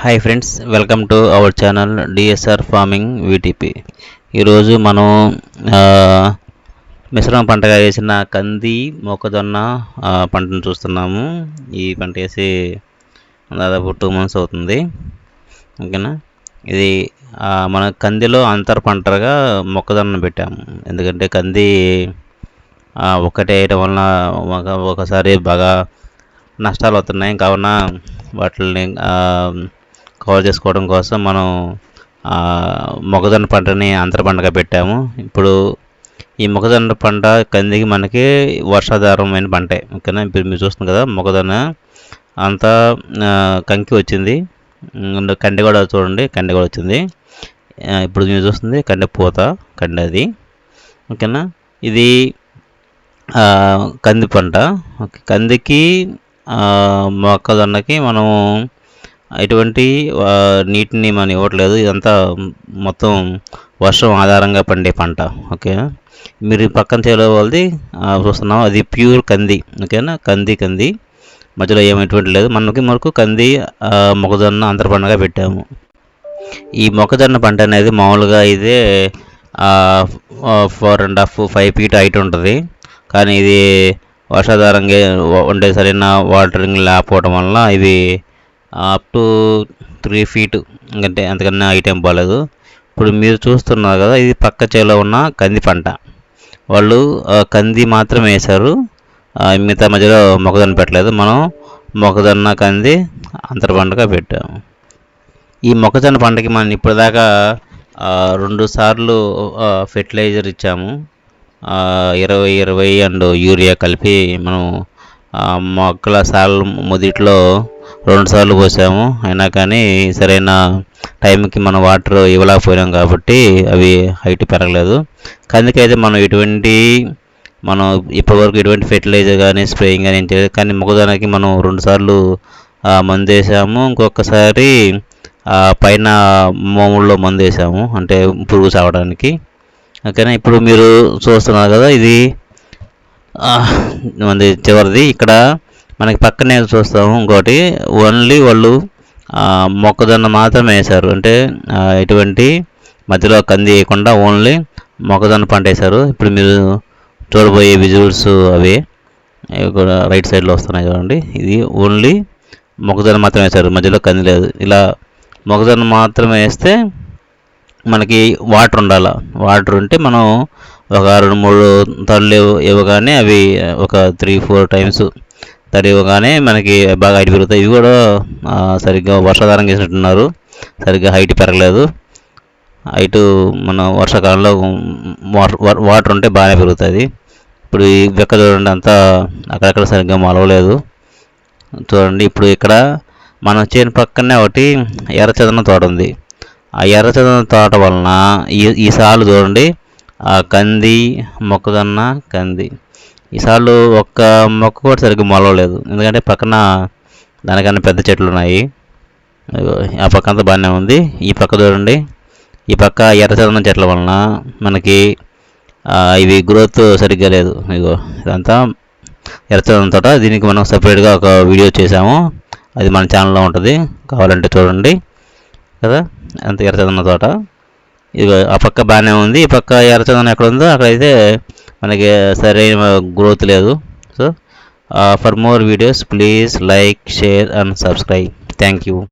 Hi friends welcome to our channel DSR farming VTP ఈరోజు మనం మిశ్రమ పంటగా వేసిన కంది మొక్కజొన్న పంటను చూస్తున్నాము. ఈ పంట వేసి దాదాపు టూ మంత్స్ అవుతుంది. ఓకేనా? ఇది మన కందిలో అంతర పంటగా మొక్కజొన్న పెట్టాము. ఎందుకంటే కంది ఒకటే వేయడం వేయటం వలన ఒకసారి బాగా నష్టాలు అవుతున్నాయి కావున వాటిని కవర్ చేసుకోవడం కోసం మనం మొక్కజొన్న పంటని అంతర పంటగా పెట్టాము. ఇప్పుడు ఈ మొక్కజొన్న పంట కందికి మనకి వర్షాధారమైన పంటే ఓకేనా? ఇప్పుడు మీరు చూస్తుంది కదా మొక్కజొన్న అంతా కంకి వచ్చింది. కండి కూడా చూడండి కండి కూడా వచ్చింది. ఇప్పుడు మీరు చూస్తుంది కండి పూత కండి అది ఓకేనా? ఇది కంది పంట. కందికి మొక్కజొన్నకి మనం ఎటువంటి నీటిని మనం ఇవ్వట్లేదు. ఇదంతా మొత్తం వర్షం ఆధారంగా పండే పంట. ఓకే? మీరు పక్కన చేలో వాళ్ళది చూస్తున్నాం. అది ప్యూర్ కంది. ఓకేనా? కంది కంది. మధ్యలో ఏమైనటువంటి లేదు. మనకి మనకు కంది మొక్కజొన్న అంతర పండుగ పెట్టాము. ఈ మొక్కజొన్న పంట అనేది మామూలుగా ఇదే four and half five feet height ఉంటుంది. కానీ ఇది వర్షాధారంగా ఉండే సరైన వాటరింగ్ లేకపోవడం వల్ల ఇవి అప్ టు త్రీ ఫీట్. అంటే అంతకన్నా ఐటెం ఏం బాగాలేదు ఇప్పుడు మీరు చూస్తున్నారు కదా ఇది పక్క చేలో ఉన్న కంది పంట. వాళ్ళు కంది మాత్రం వేశారు. మిగతా మధ్యలో మొక్కజొన్న పెట్టలేదు. మనం మొక్కజొన్న కంది అంతర పంటగా పెట్టాము ఈ మొక్కజొన్న పంటకి మనం ఇప్పటిదాకా రెండు సార్లు ఫెర్టిలైజర్ ఇచ్చాము. ఇరవై ఇరవై అండ్ యూరియా కలిపి మనం మొక్కల సార్లు మొదట్లో రెండు సార్లు పోసాము అయినా కానీ సరైన టైంకి మనం వాటర్ ఇవ్వలేకపోయినాం కాబట్టి అవి హైట్ పెరగలేదు. కందికైతే మనం ఎటువంటి మనం ఇప్పటివరకు ఎటువంటి ఫెర్టిలైజర్ కానీ స్ప్రేయింగ్ కానీ ఏం చేయలేదు. కానీ మొక్కజొన్నకి మనం రెండు సార్లు మందు వేసాము ఇంకొకసారి పైన మోముల్లో మందు వేసాము అంటే పురుగు చావడానికి. ఓకేనా? ఇప్పుడు మీరు చూస్తున్నారు కదా ఇది మనది చివరిది ఇక్కడ మనకి పక్కనే చూస్తాము ఇంకోటి ఓన్లీ వాళ్ళు మొక్కజొన్న మాత్రమే వేశారు. అంటే ఎటువంటి మధ్యలో కంది వేయకుండా ఓన్లీ మొక్కజొన్న పంట వేశారు. ఇప్పుడు మీరు చూడబోయే విజువల్స్ అవి కూడా రైట్ సైడ్లో వస్తున్నాయి చూడండి. ఇది ఓన్లీ మొక్కజొన్న మాత్రమే వేశారు. మధ్యలో కంది లేదు. ఇలా మొక్కజొన్న మాత్రమే వేస్తే మనకి వాటర్ ఉండాలి. వాటర్ ఉంటే మనం ఒక రెండు మూడు తళ్ళు ఇవ్వగానే అవి ఒక త్రీ ఫోర్ టైమ్స్ తడి ఇవ్వగానే మనకి బాగా హైట్ పెరుగుతాయి. ఇవి కూడా సరిగ్గా వర్షాధారం చేసినట్టున్నారు. సరిగ్గా హైట్ పెరగలేదు. హైట్ మన వర్షాకాలంలో వాటర్ వాటర్ ఉంటే బాగానే పెరుగుతుంది. ఇప్పుడు ఈ వెక్క చూడండి అంతా అక్కడక్కడ సరిగ్గా మొలవలేదు. చూడండి ఇప్పుడు ఇక్కడ మన చేను పక్కనే ఒకటి ఎర్రచదనం తోట ఉంది. ఆ ఎర్రచదనం తోట వలన ఈ ఈ సాలు చూడండి కంది మొక్కజొన్న కంది. ఈసార్లు ఒక్క మొక్క కూడా సరిగ్గా మొలవలేదు. ఎందుకంటే పక్కన దానికన్నా పెద్ద చెట్లు ఉన్నాయి ఆ పక్క అంతా బాగానే ఉంది. ఈ పక్క చూడండి. ఈ పక్క ఎర్రచందనం చెట్ల వలన మనకి ఇవి గ్రోత్ సరిగ్గా లేదు. ఇగో ఇదంతా ఎర్రచందనం తోట. దీనికి మనం సపరేట్గా ఒక వీడియో చేసాము అది మన ఛానల్లో ఉంటుంది. కావాలంటే చూడండి. కదా? అంత ఎర్రచందనం తోట. ఇక ఆ పక్క బాగానే ఉంది. ఈ పక్క ఎర్రచందనం ఎక్కడ ఉందో అక్కడైతే మనకి సరైన గ్రోత్ లేదు. So for more videos please like share and subscribe thank you